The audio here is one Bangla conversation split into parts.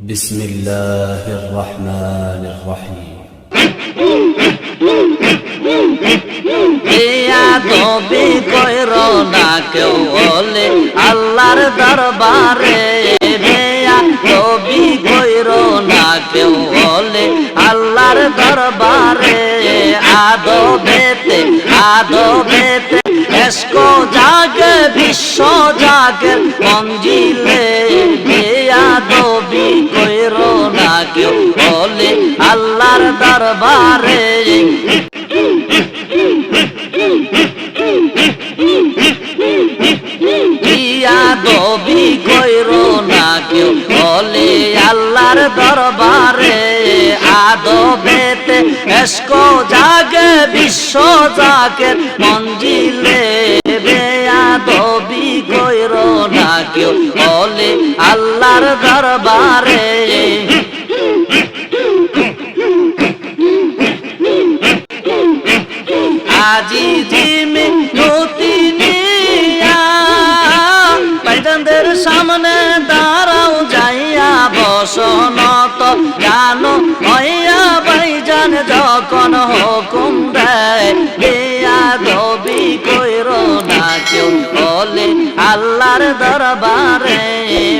بسم الله الرحمن الرحيم ইয়া তবে কইর না কেউ বলে আল্লাহর দরবারে বেয়া তবি কইর না কেউ বলে আল্লাহর দরবারে আদবেতে আদবেতে এসকো জাগে বিশ্ব জাগে মঞ্জিলে বেয়া তবি কইর কেউ বলে আল্লাহর দরবারে। দবি কইরো না কেউ? বলে আল্লাহর দরবারে। আদবেতে এসকো জাগে, বিশ্ব জাগে, মঞ্জিলে বেয়াদবি কইরো না কেউ? বলে আল্লাহর দরবারে। আজি জিমি নতি নিয়া পাইজানদের সামনে দাঁড়াও যাইয়া, বসনত জানো হইয়া, বাইজান যখন হুকুম দেয় দবি কইর না কেউ বলে, আল্লাহর দরবারে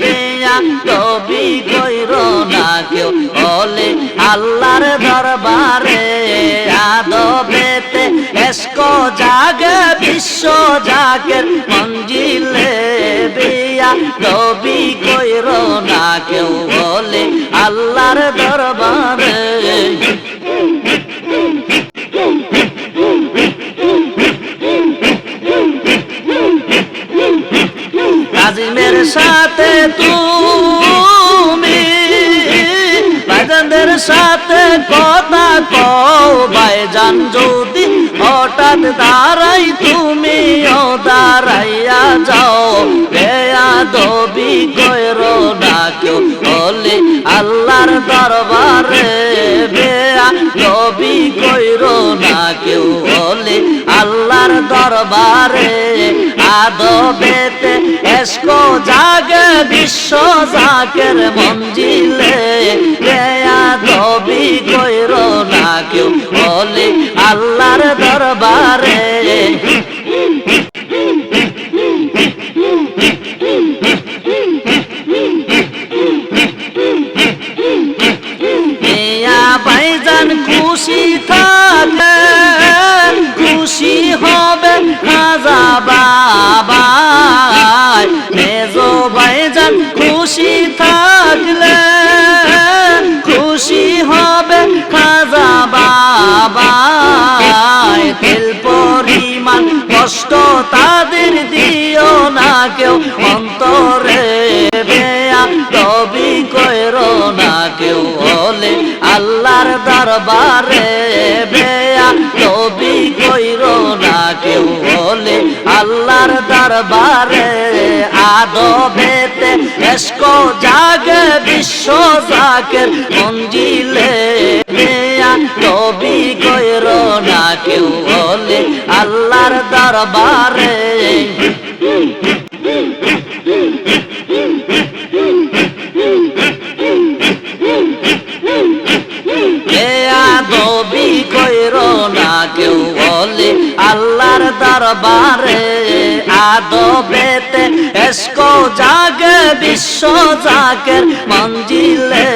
বিয়া দবি কইর না কেউ বলে, আল্লাহর দরবারে এসকো জাগে বিশ্ব জাগের মঞ্জিলে বিয়া দবি কইর না কেউ বলে আল্লাহর দরবারে। আজিমের সাথে তুমি, ভাইজানদের সাথে কথা কও, ভাইজান যদি হঠাৎ দাঁড়াই, তুমি ও দাঁড়াইয়া যাও। বেয়া দবি কইর না কেউ। আল্লাহর দরবারে বেয়া দবি কইর না কেউ। বলে আল্লাহর দরবারে আদবেতে এসকো জাগে, বিশ্ব জাগের মঞ্জিলে বেয়া দবি কইর না কেউ। বলে আল্লাহর দরবারে বলে আল্লাহর দরবারে, বেয়া তবি কইর না কেউ বলে। আল্লাহর দরবারে আদবেতে এসকো জাগে, বিশ্ব জাগের মঞ্জিলে। বেয়া তবি কইর না কেউ বলে। আল্লাহর দরবারে দরবারে আদবেতে এসকো জাগে, বিশ্ব জাগের মঞ্জিলে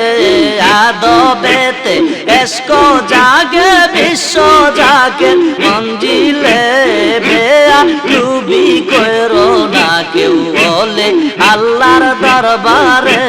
আদবেতে এসকো জাগে, বিশ্ব জাগের মঞ্জিলে। বেয়া ডুবি কইর না কেউ বলে, আল্লাহর দরবারে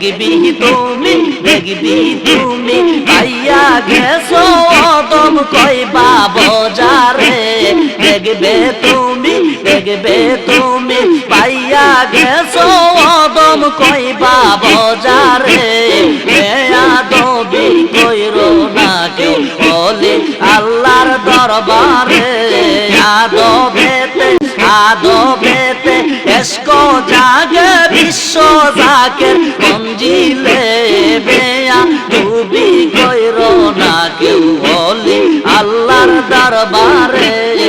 দেখবি তুমি দেখবি তুমি, পাইয়া গেছো অদম কইবা বজারে। দেখবে তুমি দেখবে তুমি, পাইয়া গেছো অদম দম কইবা বজারে। বেয়াদবি কইরো না কেউ বলি আল্লাহর দরবারে। আদবেতে আদবেতে এসকো জাগে বিশ্ব জাগের মঞ্জিলে বেয়া ডুবি কইরো না কেউ বলি আল্লাহর দরবারে।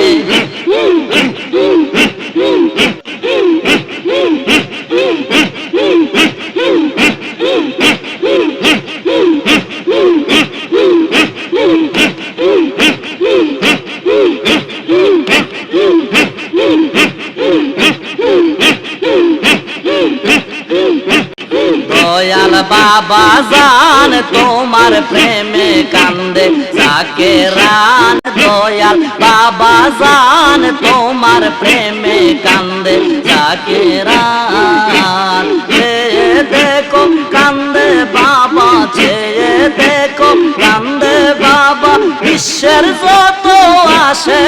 দয়াল বাবা জান তোমার প্রেমে কান্দে, যাকে রান দয়াল বাবা জান, তোমার প্রেমে কান্দে, যাকে রান দেখো, কান্দে বাবা চেয়ে দেখো, কান্দে বাবা, বিশ্বের যত আসে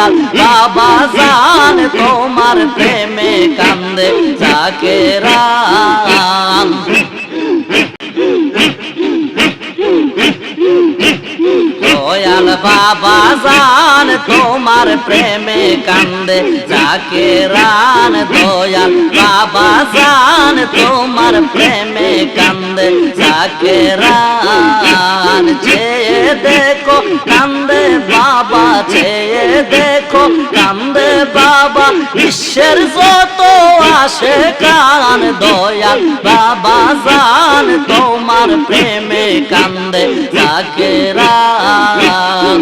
দয়াল বাবা জান তোমার প্রেমে কান্দে যাকে রাম দয়াল বাবা জান তোমার প্রেমে কান্দে, যাকে রান দয়াল, বাবা জান তোমার প্রেমে কান্দে, যাকে রান চেয়ে দেখো, কান্দে বাবা চেয়ে দেখো, কান্দে বাবা, বিশ্বের যত আসে কান দয়াল, বাবা জান তোমার প্রেমে কান্দে, যাকে রাম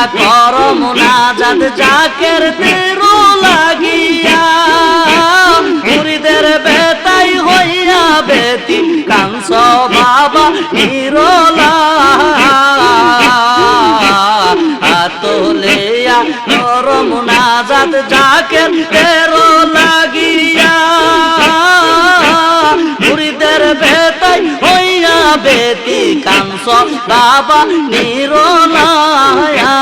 হাতুলিয়া করম নাজাদ জাকের তেরো লাগিয়া। মুরিদের বেতাই হইয়া বেতি কাংস বাবা নিরলা। হাতুলিয়া করম নাজাদ জাকের তেরো লাগিয়া। মুরিদের বেতাই বেতি কাংস বাবা নিরলায়া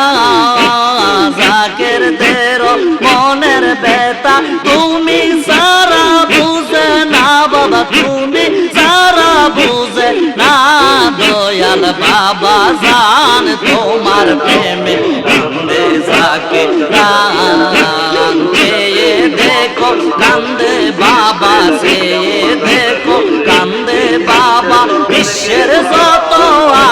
জাকের দের মনের বেতা তুমি সারা বুঝে না, বাবা, তুমি সারা বুঝে না, দয়াল বাবা, জান তোমার প্রেমে যাকে কান্দে। দেখো, কান্দে বাবা, সে দেখো বিশ্বের যত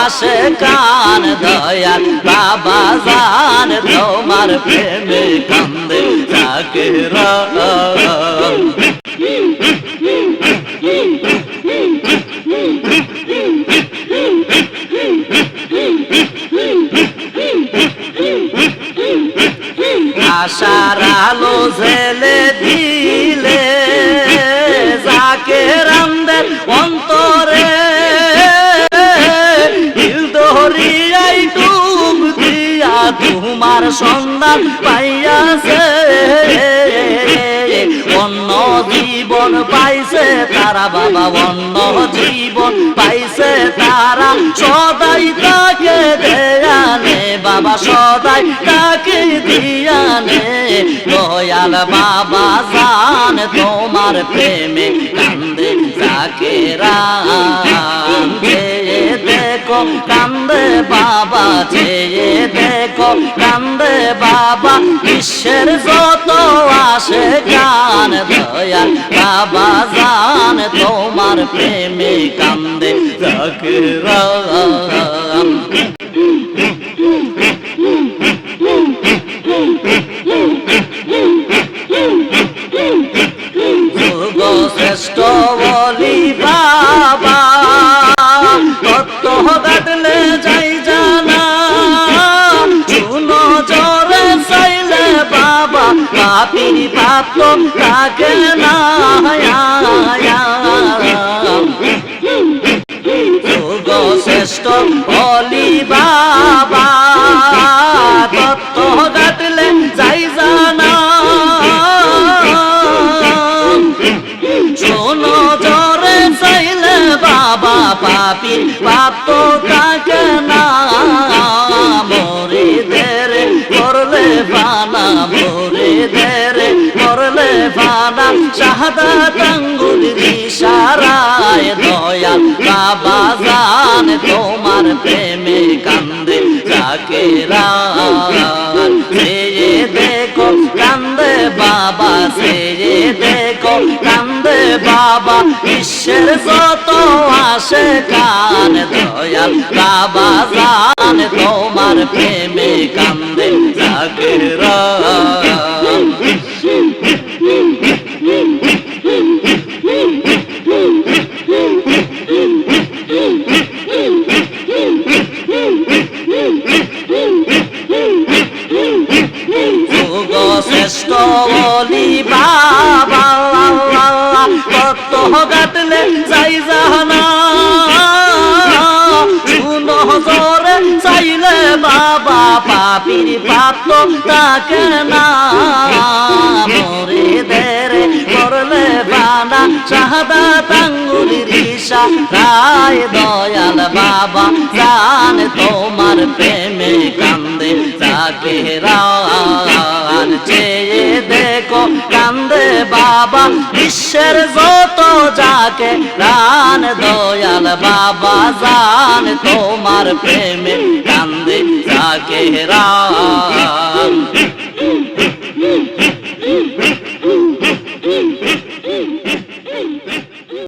আসে কান দয়াল, বাবা জান তোমার প্রেমে কান্দে রাম আশার আলো জেলে দিলে, যাকে সন্ধান পাইয়াছে। অন্য জীবন পাইছে, তারা বাবা অন্য জীবন পাইছে, তারা সদাই তাকে দেয়ানে বাবা সদাই তাকে দিয়ানে দয়াল বাবা জান, তোমার প্রেমে কান্দে চেয়ে দেখো কান্দে বাবা চেয়ে দেখো কান্দে বাবা, বিশ্বের যত আসে গান, দয়াল বাবা জান, তোমার প্রেমে কান্দে, যাকে রাম যুগ শ্রেষ্ঠ বলি বাবা তত্ত্ব গাটলে যাই জানা। চুনো জরে চাইলে বাবা, পাপির পাপ থাকে না শ্রেষ্ঠ বলি বাবা পাপির পাপ তো না মরে ধরে করলে ফানা মরে ধরে করলে ফানা। শাহাদা আঙ্গুল দিশারায় দয়াল, বাবা জান তোমার প্রেমে কান্দে কাকেরা দেখো, কান্দে বাবা সেরে দেখো, কান্দে বাবা, বিশ্বের যত আসে কান দয়াল, বাবা জান তোমার প্রেমে কান্দে যাকে তো তাকে না মরে দেরে করলে বানা শাহাদা টাঙ্গুলির ঈশা। রায় দয়াল বাবা, জান তোমার প্রেমে কান্দে তাকে রান চেয়ে দেখো কান্দে বাবা। বিশ্বের যত যাকে রান দয়াল বাবা, জান তোমার প্রেমে কান্দে। তাকে রান